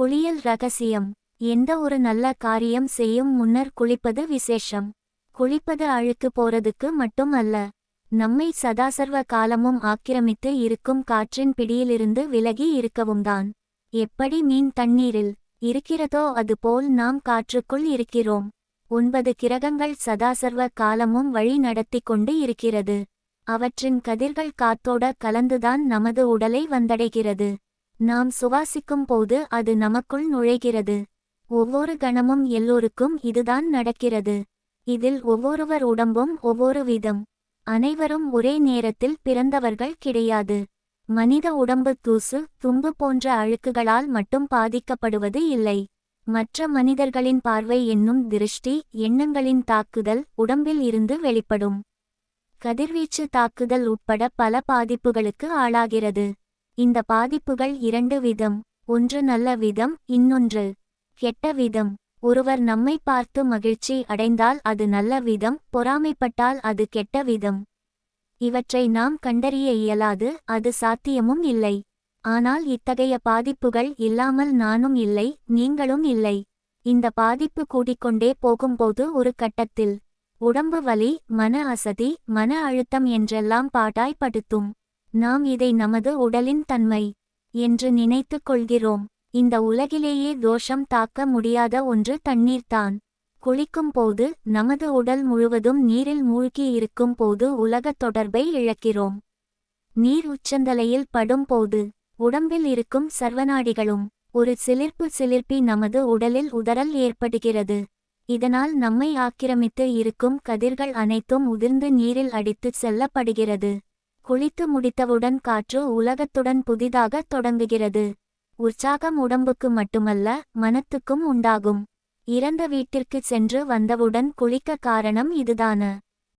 குளியல் ரகசியம். எந்த ஒரு நல்ல காரியம் செய்யும் முன்னர் குளிப்பது விசேஷம். குளிப்பது அழுக்கு போறதுக்கு மட்டும் அல்ல. நம்மை சதாசர்வ காலமும் ஆக்கிரமித்து இருக்கும் காற்றின் பிடியிலிருந்து விலகி இருக்கவும்தான் எப்படி மீன் தண்ணீரில் இருக்கிறதோ அதுபோல் நாம் காற்றுக்குள் இருக்கிறோம். ஒன்பது கிரகங்கள் சதாசர்வ காலமும் வழி நடத்தி கொண்டு இருக்கிறது. அவற்றின் கதிர்கள் காத்தோட கலந்துதான் நமது உடலை வந்தடைகிறது. நாம் சுவாசிக்கும் போது அது நமக்குள் நுழைகிறது. ஒவ்வொரு கணமும் எல்லோருக்கும் இதுதான் நடக்கிறது. இதில் ஒவ்வொருவர் உடம்பும் ஒவ்வொரு விதம். அனைவரும் ஒரே நேரத்தில் பிறந்தவர்கள் கிடையாது. மனித உடம்பு தூசு தும்பு போன்ற அழுக்குகளால் மட்டும் பாதிக்கப்படுவது இல்லை. மற்ற மனிதர்களின் பார்வை என்னும் திருஷ்டி எண்ணங்களின் தாக்குதல் உடம்பில் இருந்து வெளிப்படும். கதிர்வீச்சு தாக்குதல் உட்பட பல பாதிப்புகளுக்கு ஆளாகிறது. இந்த பாதிப்புகள் இரண்டு விதம். ஒன்று நல்ல விதம் இன்னொன்று கெட்ட விதம். ஒருவர் நம்மை பார்த்து மகிழ்ச்சி அடைந்தால் அது நல்ல விதம் பொறாமைப்பட்டால் அது கெட்ட விதம். இவற்றை நாம் கண்டறிய இயலாது அது சாத்தியமும் இல்லை. ஆனால் இத்தகைய பாதிப்புகள் இல்லாமல் நானும் இல்லை நீங்களும் இல்லை. இந்த பாதிப்பு கூடிக்கொண்டே போகும்போது ஒரு கட்டத்தில் உடம்பு வலி மன அசதி மன அழுத்தம் என்றெல்லாம் பாட்டாய் படுத்தும் நாம் இதை நமது உடலின் தன்மை என்று நினைத்துக் கொள்கிறோம். இந்த உலகிலேயே தோஷம் தாக்க முடியாத ஒன்று தண்ணீர்தான் குளிக்கும் போது நமது உடல் முழுவதும் நீரில் மூழ்கி இருக்கும் போது உலகத் தொடர்பை இழக்கிறோம். நீர் உச்சந்தலையில் படும் போது உடம்பில் இருக்கும் சர்வநாடிகளும் ஒரு சிலிர்ப்பு சிலிர்ப்பி நமது உடலில் உதறல் ஏற்படுகிறது. இதனால் நம்மை ஆக்கிரமித்து இருக்கும் கதிர்கள் அனைத்தும் உதிர்ந்து நீரில் அடித்துச் செல்லப்படுகிறது. குளித்து முடித்தவுடன் காற்று உலகத்துடன் புதிதாக தொடங்குகிறது. உற்சாகம் உடம்புக்கு மட்டுமல்ல மனத்துக்கும் உண்டாகும். இறந்த வீட்டிற்கு சென்று வந்தவுடன் குளிக்க காரணம் இதுதான.